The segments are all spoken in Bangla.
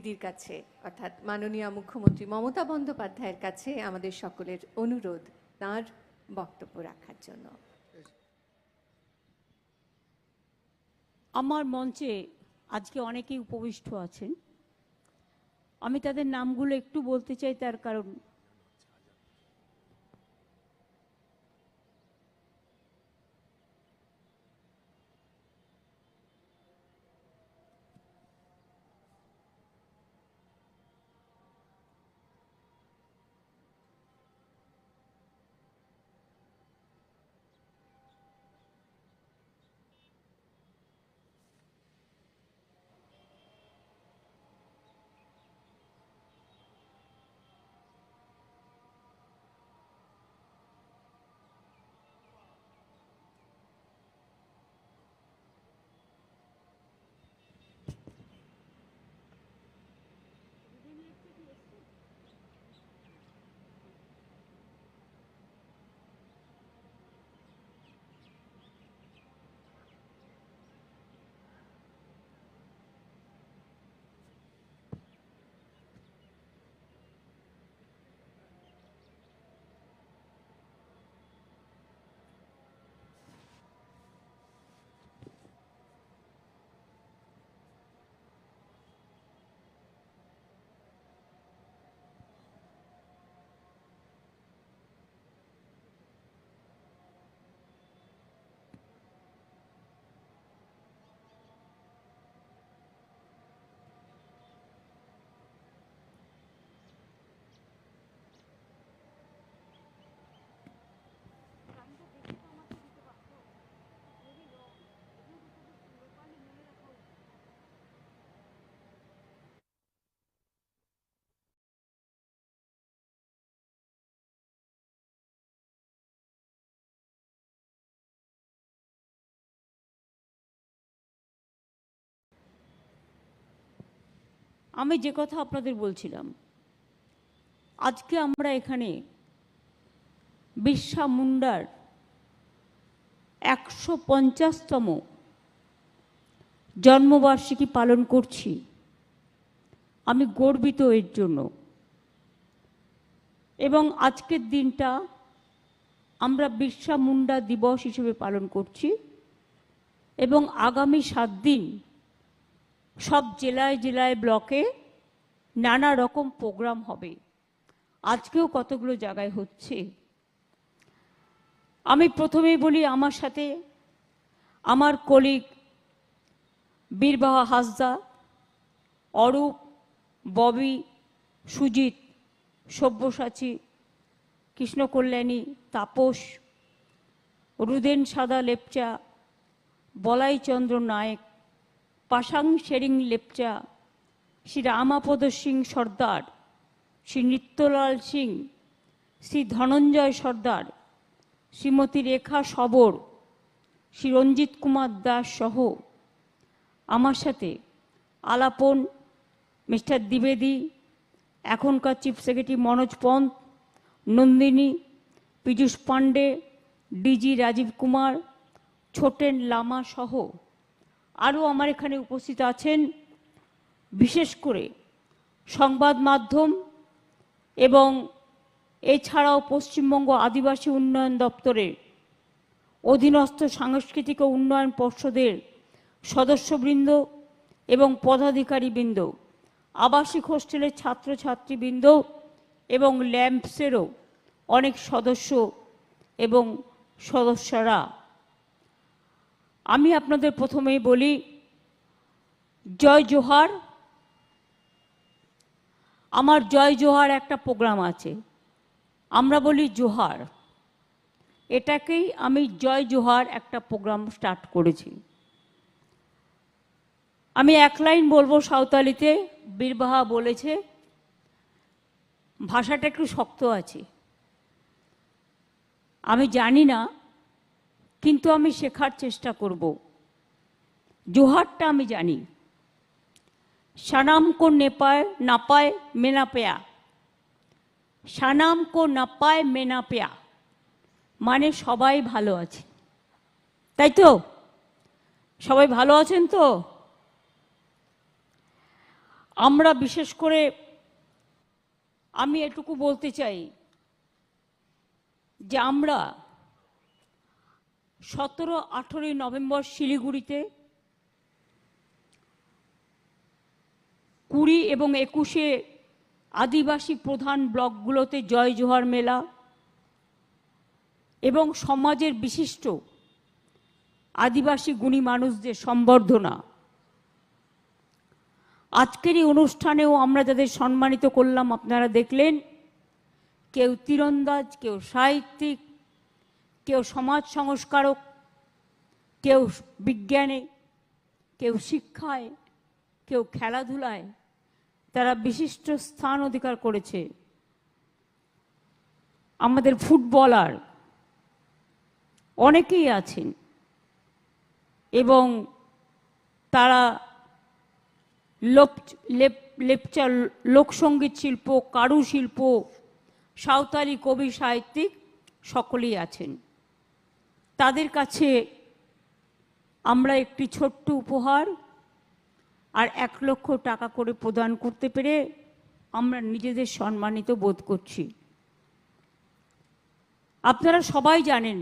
দিদির কাছে, অর্থাৎ মাননীয় মুখ্যমন্ত্রী মমতা বন্দ্যোপাধ্যায়ের কাছে আমাদের সকলের অনুরোধ, তার বক্তব্য রাখার জন্য। আমার মঞ্চে আজকে অনেকেই উপবিষ্ট আছেন। আমি তাদের নামগুলো একটু বলতে চাই, তার কারণ আমি যে কথা আপনাদের বলছিলাম, আজকে আমরা এখানে বিশ্বা মুন্ডার একশো পঞ্চাশতম জন্মবার্ষিকী পালন করছি। আমি গর্বিত এর জন্য। এবং আজকের দিনটা আমরা বিশ্বা মুন্ডা দিবস হিসেবে পালন করছি। এবং আগামী সাত দিন সব জেলায় জেলায় ব্লকে নানা রকম প্রোগ্রাম হবে। আজকেও কতগুলো জায়গায় হচ্ছে? আমি প্রথমেই বলি আমার সাথে আমার কলিগ বীরবাহা হাসদা, অরূপ, ববি, সুজিত, সব্যসাচী, কৃষ্ণকল্যাণী, তাপস, রুদেন সাদা লেপচা বলাইচন্দ্র নায়েক পাশাং শেরিং লেপচা, শ্রী রামাপদ সিং সর্দার, শ্রী নিত্যলাল সিং, শ্রী ধনঞ্জয় সর্দার, শ্রীমতী রেখা সবর, শ্রী রঞ্জিত কুমার দাস সহ। আমার সাথে আলাপন মিস্টার দ্বিবেদী, এখনকার chief secretary Manoj Pant Nandini, Piyush Pandey, DG Rajeev Kumar, Chhoten Lama সহ। আরও আমার এখানে উপস্থিত আছেন, বিশেষ করে সংবাদ মাধ্যম এবং এছাড়াও পশ্চিমবঙ্গ আদিবাসী উন্নয়ন দপ্তরের অধীনস্থ সাংস্কৃতিক ও উন্নয়ন পর্ষদের সদস্যবৃন্দ এবং পদাধিকারীবৃন্দ, আবাসিক হোস্টেলের ছাত্রছাত্রীবৃন্দ এবং ল্যাম্পসেরও অনেক সদস্য এবং সদস্যরা আমি আপনাদের প্রথমেই বলি, জয় জোহার। আমার জয় জোহার একটা প্রোগ্রাম আছে। আমরা বলি জোহার। এটাকেই আমি জয় জোহার একটা প্রোগ্রাম স্টার্ট করেছি। আমি এক লাইন বলব সাঁওতালিতে, বীরবাহা বলেছে, ভাষাটা একটু শক্ত আছে। আমি জানি না কিন্তু আমি শেখার চেষ্টা করব। জোহারটা আমি জানি। সানাম কো নেপায় না নাপায় মেনাপেয়া সানাম কো না নাপায় মেনাপেয়া মানে সবাই ভালো আছে। তাই তো? সবাই ভালো আছেন তো? আমরা বিশেষ করে আমি এটুকু বলতে চাই যে আমরা সতেরো, আঠেরোই নভেম্বর শিলিগুড়িতে কুড়ি এবং একুশে আদিবাসী প্রধান ব্লকগুলোতে জয় জোহার মেলা এবং সমাজের বিশিষ্ট আদিবাসী গুণী মানুষদের সম্বর্ধনা। আজকের এই অনুষ্ঠানেও আমরা যাদের সম্মানিত করলাম, আপনারা দেখলেন, কেউ তীরন্দাজ, কেউ সাহিত্যিক কেউ সমাজ সংস্কারক, কেউ বিজ্ঞানে, কেউ শিক্ষায়, কেউ খেলাধুলায় তারা বিশিষ্ট স্থান অধিকার করেছে। আমাদের ফুটবলার অনেকেই আছেন এবং তারা লোপ লেপ লেপচা লোকসঙ্গীত শিল্প, কারুশিল্প, সাঁওতালি কবি, সাহিত্যিক সকলেই আছেন। তাদের কাছে আমরা একটি ছোট্ট উপহার আর এক লক্ষ টাকা করে প্রদান করতে পেরে আমরা নিজেদের সম্মানিত বোধ করছি। আপনারা সবাই জানেন,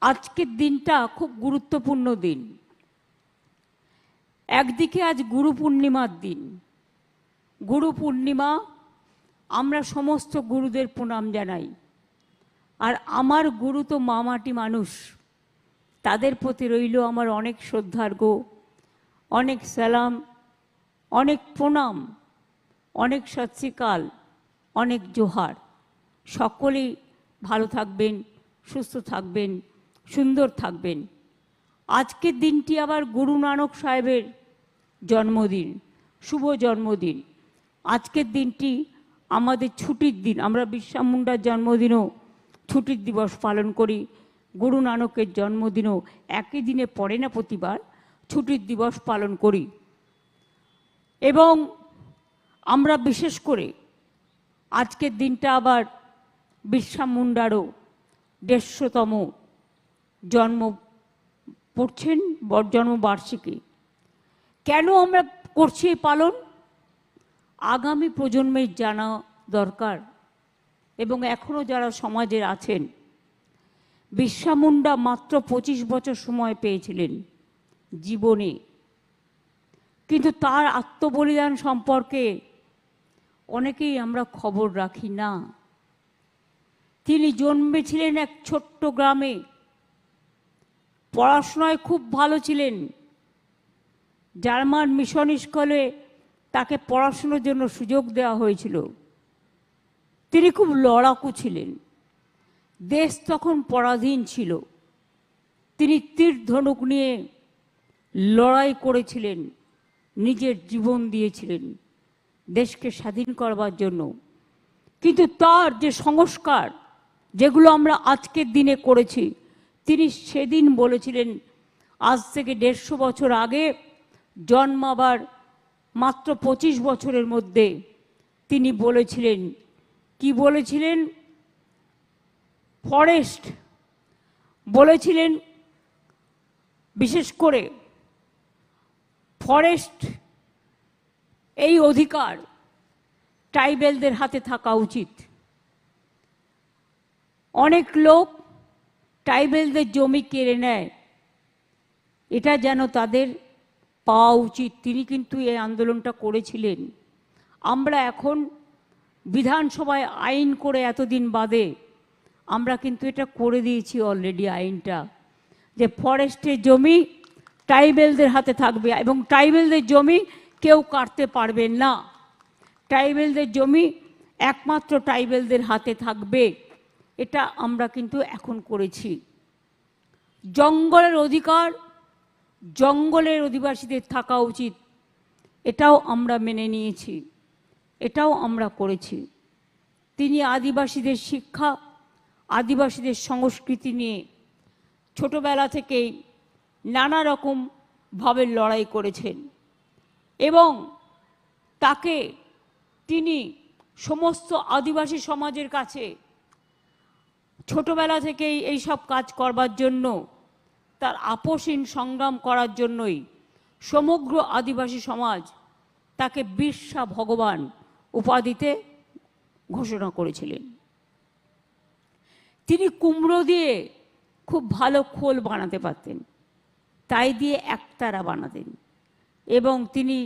আজকের দিনটা খুব গুরুত্বপূর্ণ দিন। একদিকে আজ গুরু পূর্ণিমার দিন। গুরু পূর্ণিমা, আমরা সমস্ত গুরুদের প্রণাম জানাই। আর আমার গুরু তো মামাটি মানুষ। তাদের প্রতি রইল আমার অনেক শ্রদ্ধার্ঘ অনেক সালাম, অনেক প্রণাম, অনেক সৎসিকাল, অনেক জোহার। সকলেই ভালো থাকবেন, সুস্থ থাকবেন, সুন্দর থাকবেন। আজকের দিনটি আবার গুরু নানক সাহেবের জন্মদিন, শুভ জন্মদিন। আজকের দিনটি আমাদের ছুটির দিন, আমরা বিশ্বা মুন্ডার জন্মদিনও ছুটির দিবস পালন করি। গুরু নানকের জন্মদিনও একই দিনে পড়ে না প্রতিবার, ছুটির দিবস পালন করি। এবং আমরা বিশেষ করে আজকের দিনটা আবার বিশ্বা মুন্ডারও দেড়শোতম জন্ম পড়ছেন বর- জন্মবার্ষিকী। কেন আমরা করছি পালন? আগামী প্রজন্মের জানা দরকার। এবং এখনও যারা সমাজের আছেন বিশ্বা মুন্ডা মাত্র পঁচিশ বছর সময় পেয়েছিলেন জীবনে। কিন্তু তার আত্মবলিদান সম্পর্কে অনেকেই আমরা খবর রাখি না। তিনি জন্মেছিলেন এক ছোট্ট গ্রামে। পড়াশোনায় খুব ভালো ছিলেন। জার্মান মিশন স্কুলে তাকে পড়াশোনার জন্য সুযোগ দেওয়া হয়েছিল। তিনি খুব লড়াকু ছিলেন। দেশ তখন পরাধীন ছিল। তিনি তীর ধনুক নিয়ে লড়াই করেছিলেন, নিজের জীবন দিয়েছিলেন, দেশকে স্বাধীন করবার জন্য। কিন্তু তার যে সংস্কার, যেগুলো আমরা আজকের দিনে করেছি, তিনি সেদিন বলেছিলেন, আজ থেকে দেড়শো বছর আগে জন্মাবার মাত্র পঁচিশ বছরের মধ্যে তিনি বলেছিলেন কি বলেছিলেন? ফরেস্ট। বলেছিলেন, বিশেষ করে ফরেস্ট এই অধিকার ট্রাইবেলদের হাতে থাকা উচিত। অনেক লোক ট্রাইবেলদের জমি কেড়ে নেয়। এটা যেন তাদের পাওয়া উচিত। তিনি কিন্তু এই আন্দোলনটা করেছিলেন। আমরা এখন বিধানসভায় আইন করে এতদিন বাদে আমরা কিন্তু এটা করে দিয়েছি অলরেডি আইনটা, যে ফরেস্টের জমি ট্রাইবেলদের হাতে থাকবে এবং ট্রাইবেলদের জমি কেউ কাটতে পারবেন না। ট্রাইবেলদের জমি একমাত্র ট্রাইবেলদের হাতে থাকবে, এটা আমরা কিন্তু এখন করেছি। জঙ্গলের অধিকার, জঙ্গলের অধিবাসীদের থাকা উচিত, এটাও আমরা মেনে নিয়েছি। এটাও আমরা করেছি। তিনি আদিবাসীদের শিক্ষা, আদিবাসীদের সংস্কৃতি নিয়ে ছোটবেলা থেকেই নানা রকমভাবে লড়াই করেছেন এবং তাকে তিনি সমস্ত আদিবাসী সমাজের কাছে ছোটবেলা থেকেই এই সব কাজ করবার জন্য, তার আপোষহীন সংগ্রাম করার জন্যই সমগ্র আদিবাসী সমাজ তাকে বিশ্বা ভগবান উপাধিতে ঘোষণা করেছিলেন। তিনি কুমড়ো দিয়ে খুব ভালো খোল বানাতে পারতেন, তাই দিয়ে একতারা বানাতেন এবং তিনি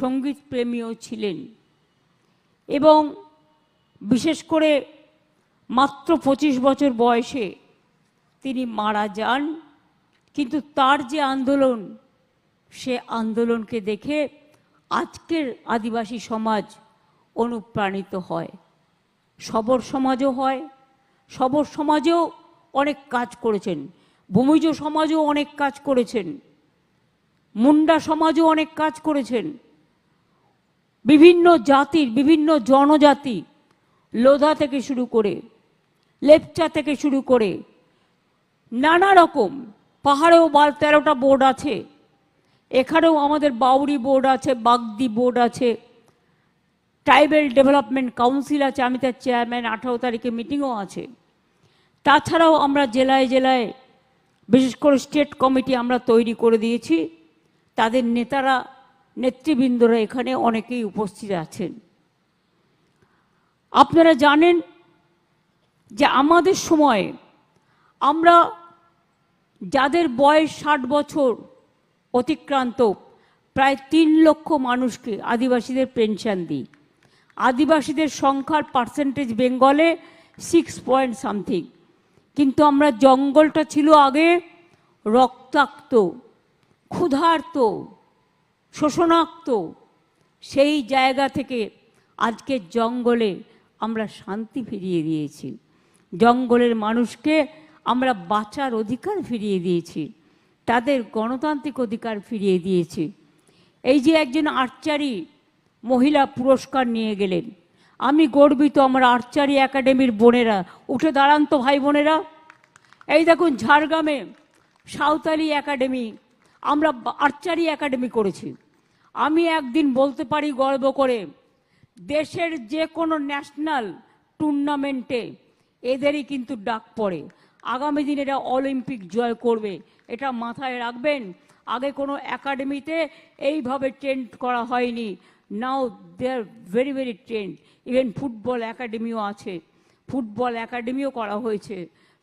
সংগীত প্রেমীও ছিলেন এবং বিশেষ করে মাত্র পঁচিশ বছর বয়সে তিনি মারা যান, কিন্তু তার যে আন্দোলন, সে আন্দোলনকে দেখে আজকের আদিবাসী সমাজ অনুপ্রাণিত হয়। সবর সমাজও হয়। সবর সমাজেও অনেক কাজ করেছেন। ভূমিজ সমাজও অনেক কাজ করেছেন। মুন্ডা সমাজও অনেক কাজ করেছেন। বিভিন্ন জাতির, বিভিন্ন জনজাতি লোধা থেকে শুরু করে, লেপচা থেকে শুরু করে, নানা রকম, পাহাড়েও বাল তেরোটা বোর্ড আছে। এখানেও আমাদের বাউরি বোর্ড আছে, বাগদি বোর্ড আছে। ট্রাইবেল ডেভেলপমেন্ট কাউন্সিল আছে, আমি তার চেয়ারম্যান, আঠারো তারিখে মিটিংও আছে। তাছাড়াও আমরা জেলায় জেলায়, বিশেষ করে স্টেট কমিটি আমরা তৈরি করে দিয়েছি। তাদের নেতারা, নেতৃবৃন্দরা এখানে অনেকেই উপস্থিত আছেন। আপনারা জানেন যে আমাদের সময়ে আমরা যাদের বয়স ষাট বছর অতিক্রান্ত, প্রায় তিন লক্ষ মানুষকে আদিবাসীদের পেনশন দিই। আদিবাসীদের সংখ্যার পার্সেন্টেজ বেঙ্গলে সিক্স পয়েন্ট সামথিং কিন্তু আমরা জঙ্গলটা ছিল আগে রক্তাক্ত, ক্ষুধার্ত, শোষণাক্ত। সেই জায়গা থেকে আজকে জঙ্গলে আমরা শান্তি ফিরিয়ে দিয়েছি। জঙ্গলের মানুষকে আমরা বাঁচার অধিকার ফিরিয়ে দিয়েছি, তাদের গণতান্ত্রিক অধিকার ফিরিয়ে দিয়েছি। এই যে একজন আর্চারি মহিলা পুরস্কার নিয়ে গেলেন। আমি গর্বিত আমার আর্চারি একাডেমির বোনেরা। উঠে দাঁড়ান তো ভাই বোনেরা। এই দেখুন ঝাড়গ্রামে সাঁওতালি একাডেমি। আমরা আর্চারি একাডেমি করেছি। আমি একদিন বলতে পারি গর্ব করে, দেশের যে কোনো ন্যাশনাল টুর্নামেন্টে এদেরই কিন্তু ডাক পড়ে। আগামী দিন এরা অলিম্পিক জয় করবে। এটা মাথায় রাখবেন, আগে কোনো একাডেমিতে এইভাবে ট্রেন্ড করা হয়নি। Now they are very very trained even football একাডেমিও আছে। ফুটবল একাডেমিও করা হয়েছে।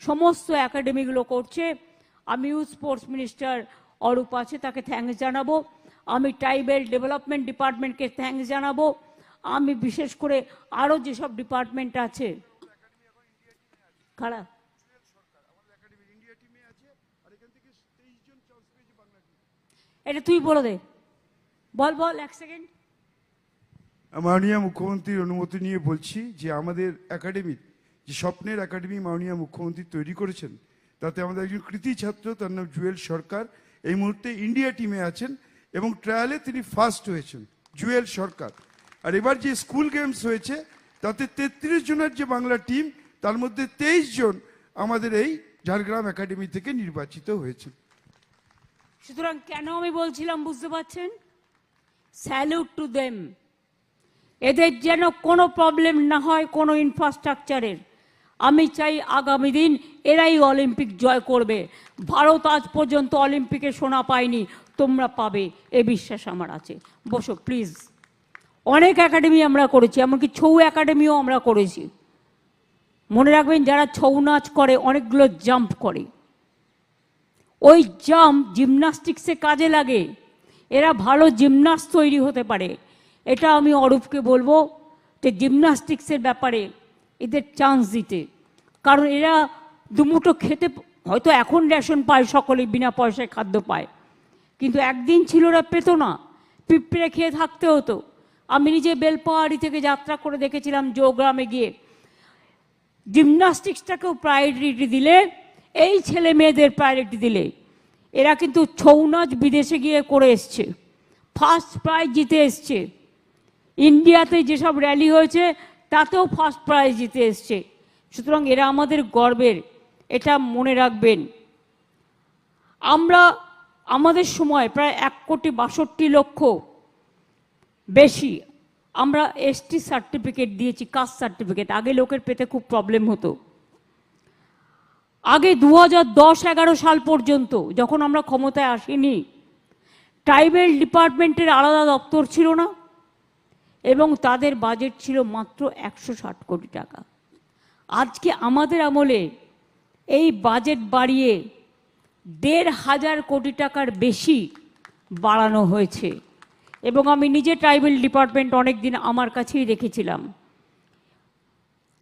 সমস্ত একাডেমিগুলো করছে। আমি ইউথ স্পোর্টস মিনিস্টার অরূপ আছে, তাকে থ্যাঙ্কস জানাব। আমি ট্রাইবেল ডেভেলপমেন্ট ডিপার্টমেন্টকে থ্যাঙ্কস জানাব। আমি বিশেষ করে আরও যেসব ডিপার্টমেন্ট আছে। খারাপ এটা তুই বলে দে। বল বল, এক সেকেন্ড মাননীয় মুখ্যমন্ত্রীর অনুমতি নিয়ে বলছি যে আমাদের একাডেমির যে স্বপ্নের একাডেমি মাননীয় মুখ্যমন্ত্রী তৈরি করেছেন, তাতে আমাদের একজন কৃতি ছাত্র, তার নাম জুয়েল সরকার, এই মুহূর্তে ইন্ডিয়া টিমে আছেন এবং ট্রায়ালে তিনি ফার্স্ট হয়েছেন, জুয়েল সরকার। আর এবার যে স্কুল গেমস হয়েছে, তাতে তেত্রিশ জনের যে বাংলা টিম তার মধ্যে তেইশ জন আমাদের এই ঝাড়গ্রাম একাডেমি থেকে নির্বাচিত হয়েছে সুতরাং কেন আমি বলছিলাম, বুঝতে পারছেন? স্যালুট টু দেম এদের যেন কোনো প্রবলেম না হয় কোনো ইনফ্রাস্ট্রাকচারের আমি চাই আগামী দিন এরাই অলিম্পিক জয় করবে। ভারত আজ পর্যন্ত অলিম্পিকে সোনা পায়নি, তোমরা পাবে, এ বিশ্বাস আমার আছে। বসো প্লিজ অনেক একাডেমি আমরা করেছি, এমনকি ছৌ একাডেমিও আমরা করেছি। মনে রাখবেন, যারা ছৌ নাচ করে, অনেকগুলো জাম্প করে। ওই জাম্প জিমনাস্টিক্সে কাজে লাগে। এরা ভালো জিমনাস্ট তৈরি হতে পারে। এটা আমি অরূপকে বলব যে জিমনাস্টিক্সের ব্যাপারে এদের চান্স দিতে। কারণ এরা দুমুটো খেতে, হয়তো এখন রেশন পায় সকলে বিনা পয়সায় খাদ্য পায়। কিন্তু একদিন ছিল ওরা পেত না। পিঁপড়ে খেয়ে থাকতে হতো। আমি নিজে বেলপাহাড়ি থেকে যাত্রা করে দেখেছিলাম জোগ্রামে গিয়ে। জিমনাস্টিক্সটাকেও প্রায়োরিটি দিলে, এই ছেলে মেয়েদের প্রায়োরিটি দিলে। এরা কিন্তু ছৌ নাচ বিদেশে গিয়ে করে এসছে। ফার্স্ট প্রাইজ জিতে এসছে। ইন্ডিয়াতে যেসব র্যালি হয়েছে, তাতেও ফার্স্ট প্রাইজ জিতে এসছে। সুতরাং এরা আমাদের গর্বের, এটা মনে রাখবেন। আমরা, আমাদের সময় প্রায় এক কোটি বাষট্টি লক্ষ বেশি আমরা এসটি সার্টিফিকেট দিয়েছি কাস্ট সার্টিফিকেট আগে লোকের পেতে খুব প্রবলেম হতো। আগে দু হাজার দশ এগারো সাল পর্যন্ত যখন আমরা ক্ষমতায় আসিনি ট্রাইবেল ডিপার্টমেন্টের আলাদা দপ্তর ছিল না। এবং তাদের বাজেট ছিল মাত্র একশো ষাট কোটি টাকা। আজকে আমাদের আমলে এই বাজেট বাড়িয়ে দেড় হাজার কোটি টাকার বেশি বাড়ানো হয়েছে। এবং আমি নিজে ট্রাইবেল ডিপার্টমেন্ট অনেক দিন আমার কাছেই রেখেছিলাম।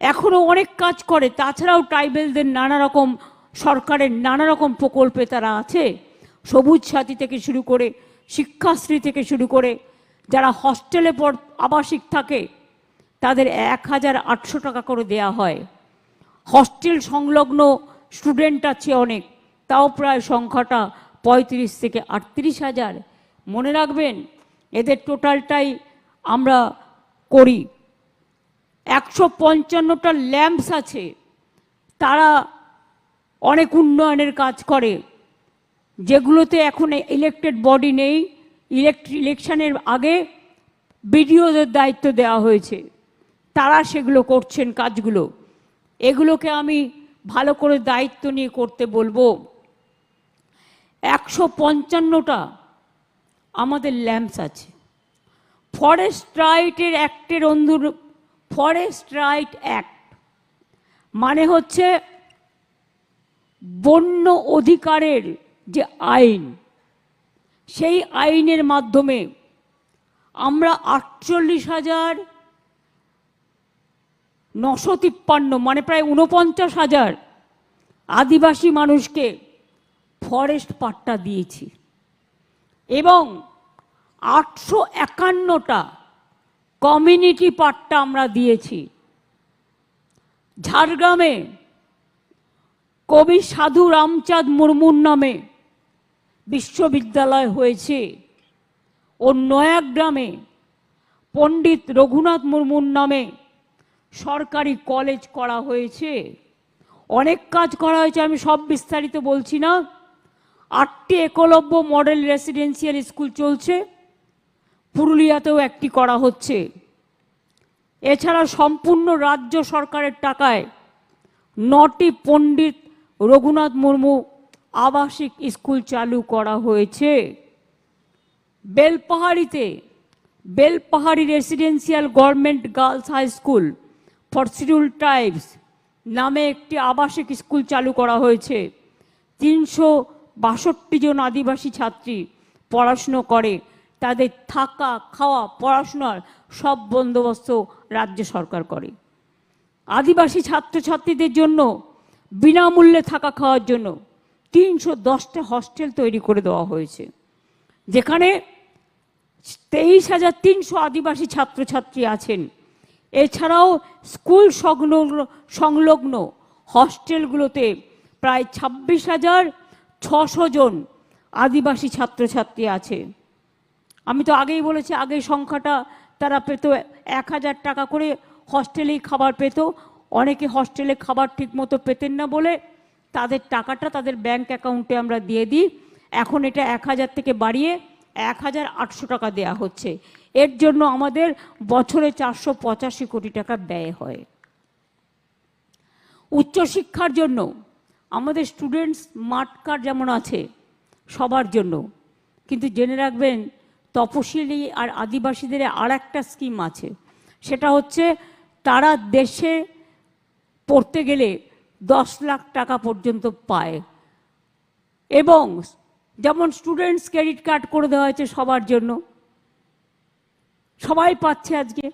এখনও অনেক কাজ করে, তাছাড়াও ট্রাইবেলদের নানা রকম, সরকারের নানা রকম প্রকল্পে তারা আছে। সবুজ সাথী থেকে শুরু করে, শিক্ষাশ্রী থেকে শুরু করে যারা হস্টেলে পর আবাসিক থাকে, তাদের এক হাজার আটশো টাকা করে দেয়া হয়। হস্টেল সংলগ্ন স্টুডেন্ট আছে অনেক, তাও প্রায় সংখ্যাটা পঁয়ত্রিশ থেকে আটত্রিশ হাজার। মনে রাখবেন, এদের টোটালটাই আমরা করি। একশো পঞ্চান্নটা ল্যাম্পস আছে, তারা অনেক উন্নয়নের কাজ করে, যেগুলোতে এখন ইলেকটেড বডি নেই। ইলেকট ইলেকশনের আগে বিডিওদের দায়িত্ব দেওয়া হয়েছে। তারা সেগুলো করছেন কাজগুলো। এগুলোকে আমি ভালো করে দায়িত্ব নিয়ে করতে বলব। একশো পঞ্চান্নটা আমাদের ল্যাম্পস আছে। ফরেস্ট রাইটের অ্যাক্টের অন্দর, ফরেস্ট রাইট অ্যাক্ট। মানে হচ্ছে বন্য অধিকারের যে আইন। সেই আইনের মাধ্যমে আমরা আটচল্লিশ হাজার নশো তিপ্পান্ন মানে প্রায় উনপঞ্চাশ হাজার আদিবাসী মানুষকে ফরেস্ট পাট্টা দিয়েছি। এবং আটশো একান্নটা কমিউনিটি পাট্টা আমরা দিয়েছি। ঝাড়গ্রামে কবি সাধু রামচাঁদ মুর্মুর নামে বিশ্ববিদ্যালয় হয়েছে। ও নয়াগ্রামে পণ্ডিত রঘুনাথ মুর্মুর নামে সরকারি কলেজ করা হয়েছে। অনেক কাজ করা হয়েছে, আমি সব বিস্তারিত বলছি না। আটটি একলব্য মডেল রেসিডেন্সিয়াল স্কুল চলছে। পুরুলিয়াতেও একটি করা হচ্ছে। এছাড়া সম্পূর্ণ রাজ্য সরকারের টাকায় নটি পণ্ডিত রঘুনাথ মুর্মু আবাসিক স্কুল চালু করা হয়েছে। বেলপাহাড়িতে, Belpahari residential government girls high school for schedule tribes নামে একটি আবাসিক স্কুল চালু করা হয়েছে। তিনশো বাষট্টি জন আদিবাসী ছাত্রী পড়াশুনো করে। তাদের থাকা, খাওয়া, পড়াশোনার সব বন্দোবস্ত রাজ্য সরকার করে। আদিবাসী ছাত্রছাত্রীদের জন্য বিনামূল্যে থাকা খাওয়ার জন্য তিনশো দশটা হস্টেল তৈরি করে দেওয়া হয়েছে। যেখানে তেইশ হাজার তিনশো আদিবাসী ছাত্রছাত্রী আছেন। এছাড়াও স্কুল সংলগ্ন সংলগ্ন হস্টেলগুলোতে প্রায় ছাব্বিশ হাজার ছশো জন আদিবাসী ছাত্রছাত্রী আছে। আমি তো আগেই বলেছি আগে সংখ্যাটা তারা পেত, এক হাজার টাকা করে হস্টেলেই খাবার পেত। অনেকে হস্টেলে খাবার ঠিকমতো পেতেন না বলে তাদের টাকাটা তাদের ব্যাংক অ্যাকাউন্টে আমরা দিয়ে দিই। এখন এটা এক হাজার থেকে বাড়িয়ে এক হাজার আটশো টাকা দেয়া হচ্ছে। এর জন্য আমাদের বছরে চারশো পঁচাশি কোটি টাকা ব্যয় হয়। উচ্চশিক্ষার জন্য আমাদের স্টুডেন্টস স্মার্ট কার্ড যেমন আছে, সবার জন্য। কিন্তু জেনে রাখবেন, তপশিলি আর আদিবাসীদের আর একটা স্কিম আছে। সেটা হচ্ছে তারা দেশে পড়তে গেলে দশ লাখ টাকা পর্যন্ত পায়। এবং যেমন স্টুডেন্টস ক্রেডিট কার্ড করে দেওয়া হয়েছে সবার জন্য, সবাই পাচ্ছে আজকে।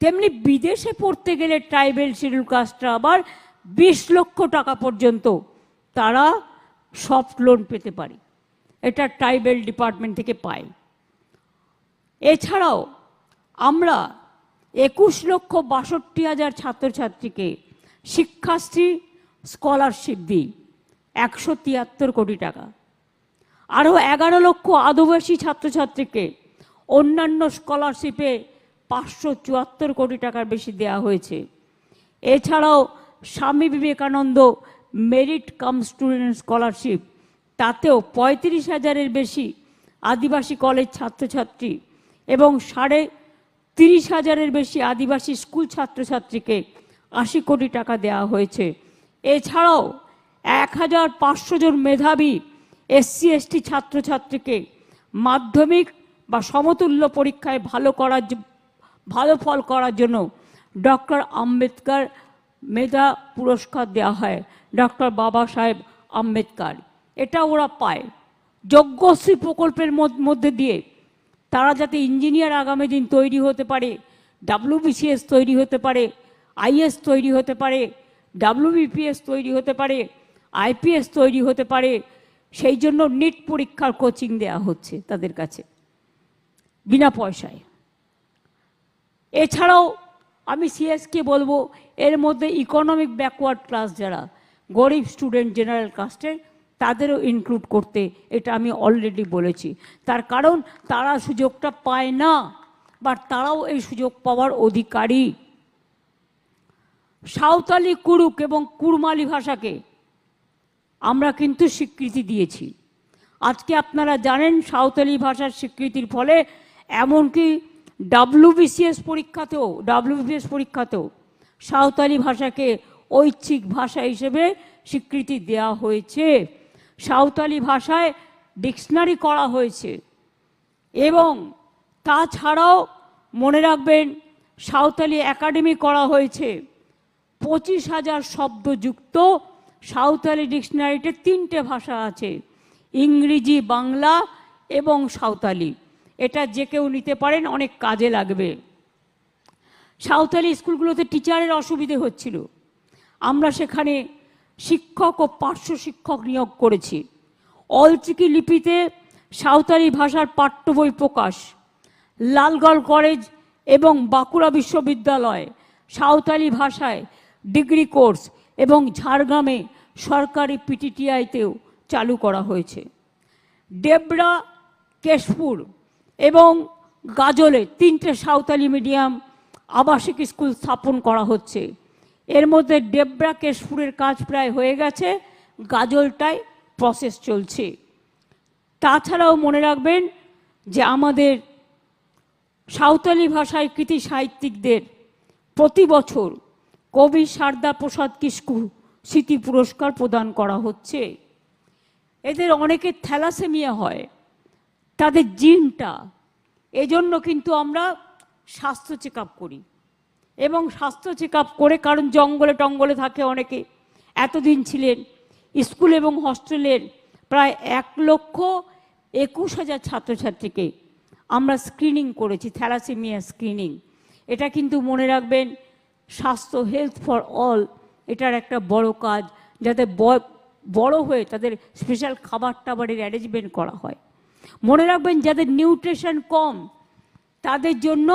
তেমনি বিদেশে পড়তে গেলে ট্রাইবেল শিডিউল কাস্টরা আবার বিশ লক্ষ টাকা পর্যন্ত তারা সফট লোন পেতে পারে। এটা ট্রাইবেল ডিপার্টমেন্ট থেকে পায়। এছাড়াও আমরা একুশ লক্ষ বাষট্টি হাজার ছাত্রছাত্রীকে শিক্ষাশ্রী স্কলারশিপ দিই, একশো তিয়াত্তর কোটি টাকা। আরও এগারো লক্ষ আদিবাসী ছাত্রছাত্রীকে অন্যান্য স্কলারশিপে পাঁচশো চুয়াত্তর কোটি টাকার বেশি দেওয়া হয়েছে। এছাড়াও Swami Vivekananda merit cum student scholarship, তাতেও পঁয়ত্রিশ হাজারের বেশি আদিবাসী কলেজ ছাত্রছাত্রী এবং সাড়ে তিরিশ হাজারের বেশি আদিবাসী স্কুল ছাত্রছাত্রীকে আশি কোটি টাকা দেওয়া হয়েছে। এছাড়াও এক হাজার পাঁচশো জন মেধাবী এসসি এসটি ছাত্রছাত্রীকে মাধ্যমিক বা সমতুল্য পরীক্ষায় ভালো করার ভালো ফল করার জন্য ডক্টর আম্বেদকর মেধা পুরস্কার দেওয়া হয়, ডক্টর বাবা সাহেব আম্বেদকর। এটা ওরা পায়। যজ্ঞশ্রী প্রকল্পের মধ্যে দিয়ে তারা যাতে ইঞ্জিনিয়ার আগামী দিন তৈরি হতে পারে, ডাব্লিউবিসিএস তৈরি হতে পারে আইএস তৈরি হতে পারে, ডাব্লিউবিপিএস তৈরি হতে পারে, আইপিএস তৈরি হতে পারে, সেই জন্য নিট পরীক্ষার কোচিং দেওয়া হচ্ছে তাদের কাছে, বিনা পয়সায়। এছাড়াও আমি সিএসকে বলব, এর মধ্যে ইকোনমিক ব্যাকওয়ার্ড ক্লাস যারা, গরিব স্টুডেন্ট জেনারেল কাস্টের তাদেরও ইনক্লুড করতে, এটা আমি অলরেডি বলেছি। তার কারণ, তারা সুযোগটা পায় না বাট তারাও এই সুযোগ পাওয়ার অধিকারী। সাঁওতালি কুরুক এবং কুরমালি ভাষাকে আমরা কিন্তু স্বীকৃতি দিয়েছি। আজকে আপনারা জানেন সাঁওতালি ভাষার স্বীকৃতির ফলে এমনকি ডাব্লিউবিসিএস পরীক্ষাতেও ডাব্লিউবিপিএস পরীক্ষাতেও সাঁওতালি ভাষাকে ঐচ্ছিক ভাষা হিসেবে স্বীকৃতি দেওয়া হয়েছে। সাঁওতালি ভাষায় ডিকশনারি করা হয়েছে এবং তাছাড়াও মনে রাখবেন সাঁওতালি একাডেমি করা হয়েছে। পঁচিশ হাজার শব্দযুক্ত সাঁওতালি ডিকশনারিতে তিনটে ভাষা আছে, ইংরেজি, বাংলা এবং সাঁওতালি। এটা যে কেউ নিতে পারেন, অনেক কাজে লাগবে। সাঁওতালি স্কুলগুলোতে টিচারের অসুবিধে হচ্ছিল। আমরা সেখানে শিক্ষক ও পার্শ্ব শিক্ষক নিয়োগ করেছি। অলচিকি লিপিতে সাঁওতালি ভাষার পাঠ্য বই প্রকাশ, লালগড় কলেজ এবং বাঁকুড়া বিশ্ববিদ্যালয় সাঁওতালি ভাষায় ডিগ্রি কোর্স এবং ঝাড়গ্রামে সরকারি পিটিটিআইতেও চালু করা হয়েছে। ডেবরা, কেশপুর এবং গাজলে তিনটে সাঁওতালি মিডিয়াম আবাসিক স্কুল স্থাপন করা হচ্ছে। এর মধ্যে ডেবরা, কেশপুরের কাজ প্রায় হয়ে গেছে গাজলটায় প্রসেস চলছে। তাছাড়াও মনে রাখবেন যে আমাদের সাঁওতালি ভাষায় কৃতি সাহিত্যিকদের প্রতি বছর কবি সারদা প্রসাদ কিস্কু স্মৃতি পুরস্কার প্রদান করা হচ্ছে? এদের অনেকের থ্যালাসেমিয়া হয়, তাদের জিনটা। এজন্য কিন্তু আমরা স্বাস্থ্য চেক করি। এবং স্বাস্থ্য চেক করে, কারণ জঙ্গলে টঙ্গলে থাকে অনেকে। এতদিন ছিলেন স্কুল এবং হস্টেলের প্রায় এক লক্ষ একুশ হাজার ছাত্রছাত্রীকে আমরা স্ক্রিনিং করেছি, থ্যালাসেমিয়া স্ক্রিনিং। এটা কিন্তু মনে রাখবেন স্বাস্থ্য হেলথ ফর অল এটার একটা বড় কাজ। যাতে বড় হয়ে তাদের স্পেশাল খাবার টাবারের অ্যারেঞ্জমেন্ট করা হয়। মনে রাখবেন, যাদের নিউট্রিশন কম, তাদের জন্য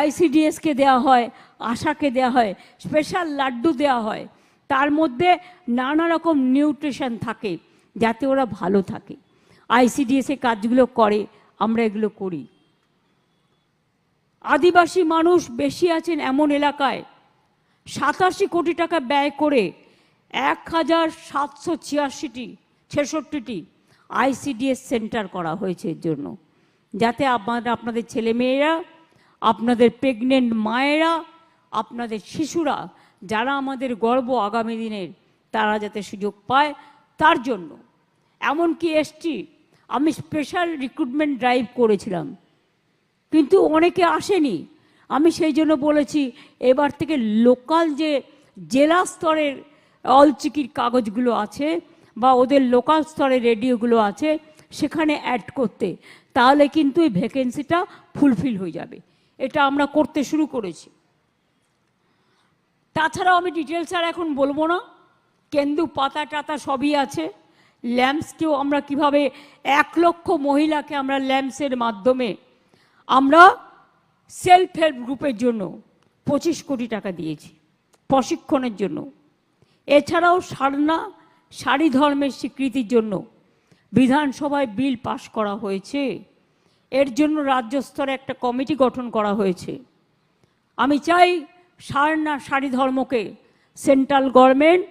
আইসিডিএসকে দেওয়া হয়, আশাকে দেওয়া হয় স্পেশাল লাড্ডু দেওয়া হয়। তার মধ্যে নানা রকম নিউট্রিশন থাকে, যাতে ওরা ভালো থাকে। আইসিডিএস কাজগুলো করে, আমরা এগুলো করি। আদিবাসী মানুষ বেশি আছেন এমন এলাকায় সাতাশি কোটি টাকা ব্যয় করে এক হাজার সাতশো ছিয়াশিটি, ছেষট্টিটি আইসিডিএস সেন্টার করা হয়েছে এর জন্য। যাতে আপনারা আপনাদের ছেলেমেয়েরা, আপনাদের প্রেগনেন্ট মায়েরা, আপনাদের শিশুরা, যারা আমাদের গর্ব আগামী দিনের, তারা যাতে সুযোগ পায় তার জন্য। এমনকি এসটি আমি স্পেশাল রিক্রুটমেন্ট ড্রাইভ করেছিলাম। কিন্তু অনেকে আসেনি। আমি সেই জন্য বলেছি, এবার থেকে লোকাল যে জেলা স্তরের অলচিকির কাগজগুলো আছে বা ওদের লোকাল স্তরের রেডিওগুলো আছে, সেখানে অ্যাড করতে, তাহলে কিন্তু এই ভ্যাকেন্সিটা ফুলফিল হয়ে যাবে। এটা আমরা করতে শুরু করেছি। তাছাড়াও আমি ডিটেলস আর এখন বলব না। কেন্দু, পাতা, টাতা সবই আছে। ল্যাম্পসকেও আমরা কীভাবে এক লক্ষ মহিলাকে আমরা ল্যাম্পসের মাধ্যমে আমরা সেলফ হেল্প গ্রুপের জন্য পঁচিশ কোটি টাকা দিয়েছি, প্রশিক্ষণের জন্য। এছাড়াও সারনা সারি ধর্মের স্বীকৃতির জন্য বিধানসভায় বিল পাশ করা হয়েছে। এর জন্য রাজ্য স্তরে একটা কমিটি গঠন করা হয়েছে। আমি চাই সারনা সারি ধর্মকে সেন্ট্রাল গভর্নমেন্ট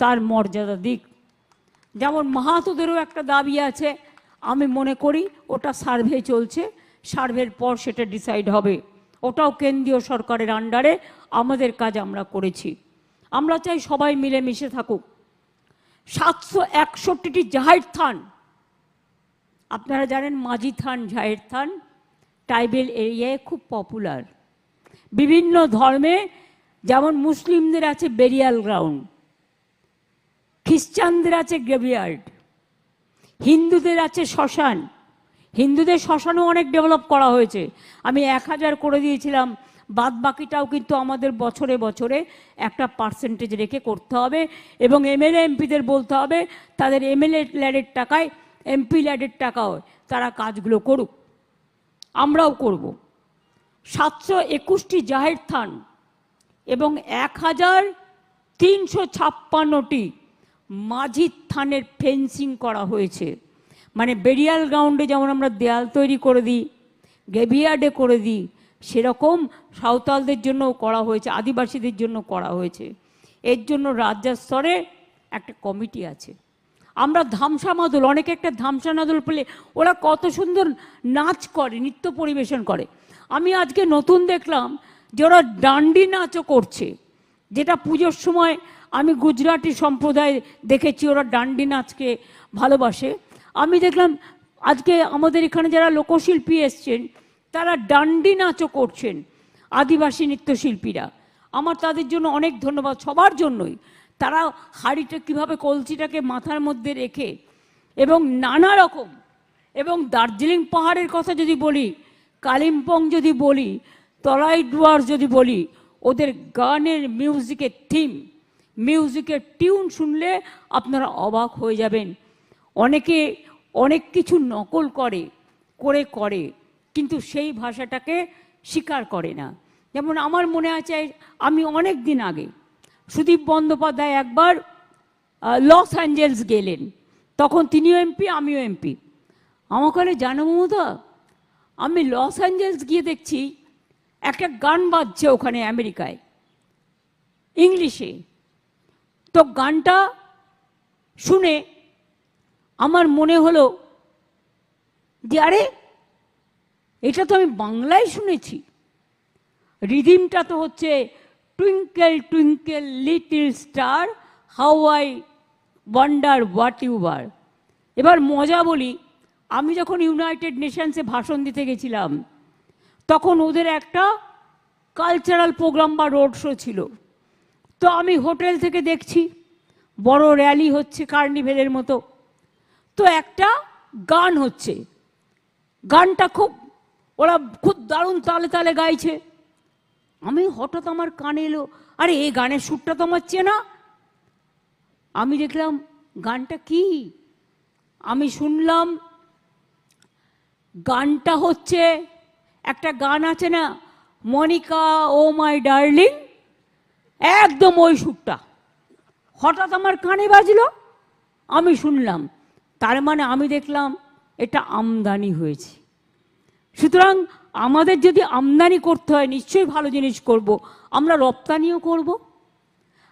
তার মর্যাদা দিক। যেমন মাহাতোদেরও একটা দাবি আছে, আমি মনে করি ওটা সার্ভে চলছে। সার্ভের পর সেটা ডিসাইড হবে। ওটাও কেন্দ্রীয় সরকারের আন্ডারে আমাদের কাজ আমরা করেছি। আমরা চাই সবাই মিলেমিশে থাকুক। সাতশো একষট্টিটি জাহের থান। আপনারা জানেন মাঝি থান, জাহের থান ট্রাইবেল এরিয়ায় খুব পপুলার বিভিন্ন ধর্মে যেমন মুসলিমদের আছে বেরিয়াল গ্রাউন্ড খ্রিস্টানদের আছে গ্রেভিয়ার্ড হিন্দুদের আছে শ্মশান। হিন্দুদের শ্মশানও অনেক ডেভেলপ করা হয়েছে। আমি এক হাজার করে দিয়েছিলাম। বাদ বাকিটাও কিন্তু আমাদের বছরে বছরে একটা পার্সেন্টেজ রেখে করতে হবে এবং এমএলএ এমপিদের বলতে হবে, তাদের এমএলএ ল্যাডের টাকায় এমপি ল্যাডের টাকাও তারা কাজগুলো করুক। আমরাও করব। সাতশো একুশটি জাহের থান এবং এক হাজার তিনশো ছাপ্পান্নটি মাঝির থানের ফেন্সিং করা হয়েছে। মানে বেরিয়াল গ্রাউন্ডে যেমন আমরা দেয়াল তৈরি করে দিই গেভিয়ার্ডে করে দিই, সেরকম সাঁওতালদের জন্য করা হয়েছে, আদিবাসীদের জন্য করা হয়েছে। এর জন্য রাজ্য স্তরে একটা কমিটি আছে। আমরা ধামসা মাদল, অনেকে একটা ধামসা মাদল পেলে ওরা কত সুন্দর নাচ করে, নৃত্য পরিবেশন করে। আমি আজকে নতুন দেখলাম যে ওরা ডান্ডি নাচও করছে, যেটা পুজোর সময় আমি গুজরাটি সম্প্রদায় দেখেছি, ওরা ডান্ডি নাচকে ভালোবাসে। আমি দেখলাম আজকে আমাদের এখানে যারা লোকশিল্পী এসছেন, তারা ডান্ডি নাচও করছেন আদিবাসী নৃত্যশিল্পীরা। আমার তাদের জন্য অনেক ধন্যবাদ সবার জন্যই। তারা হাড়িটা কীভাবে কলসিটাকে মাথার মধ্যে রেখে এবং নানা রকম এবং দার্জিলিং পাহাড়ের কথা যদি বলি, কালিম্পং যদি বলি তলাই ডুয়ার যদি বলি, ওদের গানের মিউজিকের থিম, মিউজিকের টিউন শুনলে আপনারা অবাক হয়ে যাবেন। অনেকে অনেক কিছু নকল করে করে করে, কিন্তু সেই ভাষাটাকে স্বীকার করে না। যেমন আমার মনে আছে, আমি অনেক দিন আগে সুদীপ বন্দ্যোপাধ্যায় একবার লস অ্যাঞ্জেলস গেলেন। তখন তিনিও এমপি, আমিও এমপি। আমাকে বলে, জানো মমতা, আমি লস অ্যাঞ্জেলস গিয়ে দেখছি, একটা গান বাজছে ওখানে আমেরিকায়, ইংলিশে। তো গানটা শুনে আমার মনে হলো যে, আরে, এটা তো আমি বাংলায় শুনেছি। রিদিমটা তো হচ্ছে twinkle twinkle little star how I wonder what you are এবার মজা বলি, আমি যখন ইউনাইটেড নেশনসে ভাষণ দিতে গেছিলাম, তখন ওদের একটা কালচারাল প্রোগ্রাম বা রোড শো ছিল। তো আমি হোটেল থেকে দেখছি, বড় র্যালি হচ্ছে কার্নিভেলের মতো। তো একটা গান হচ্ছে। গানটা খুব, ওরা খুব দারুণ তালে তালে গাইছে। আমি হঠাৎ আমার কানে এলো, আরে এই গানের সুরটা তো আমার চেনা। আমি দেখলাম, গানটা কি? আমি শুনলাম, গানটা হচ্ছে, একটা গান আছে না, মনিকা, ও মাই ডার্লিং, একদম ওই সুরটা। হঠাৎ আমার কানে বাজলো, আমি শুনলাম। তার মানে আমি দেখলাম এটা আমদানি হয়েছে। সুতরাং আমাদের যদি আমদানি করতে হয়, নিশ্চয়ই ভালো জিনিস করব। আমরা রপ্তানিও করব।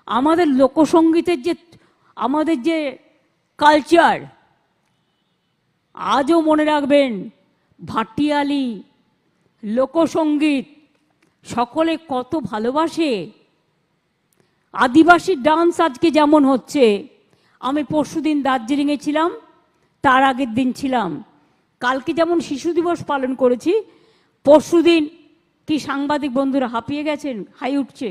আমাদের লোকসঙ্গীতের যে, আমাদের যে কালচার আজও মনে রাখবেন, ভাটিয়ালি লোকসঙ্গীত সকলে কত ভালোবাসে। আদিবাসী ডান্স আজকে যেমন হচ্ছে, আমি পরশুদিন দার্জিলিংয়ে ছিলাম। তার আগের দিন ছিলাম। কালকে যেমন শিশু দিবস পালন করেছি পরশু দিন কি সাংবাদিক বন্ধুরা হাঁপিয়ে গেছেন? হাই উঠছে।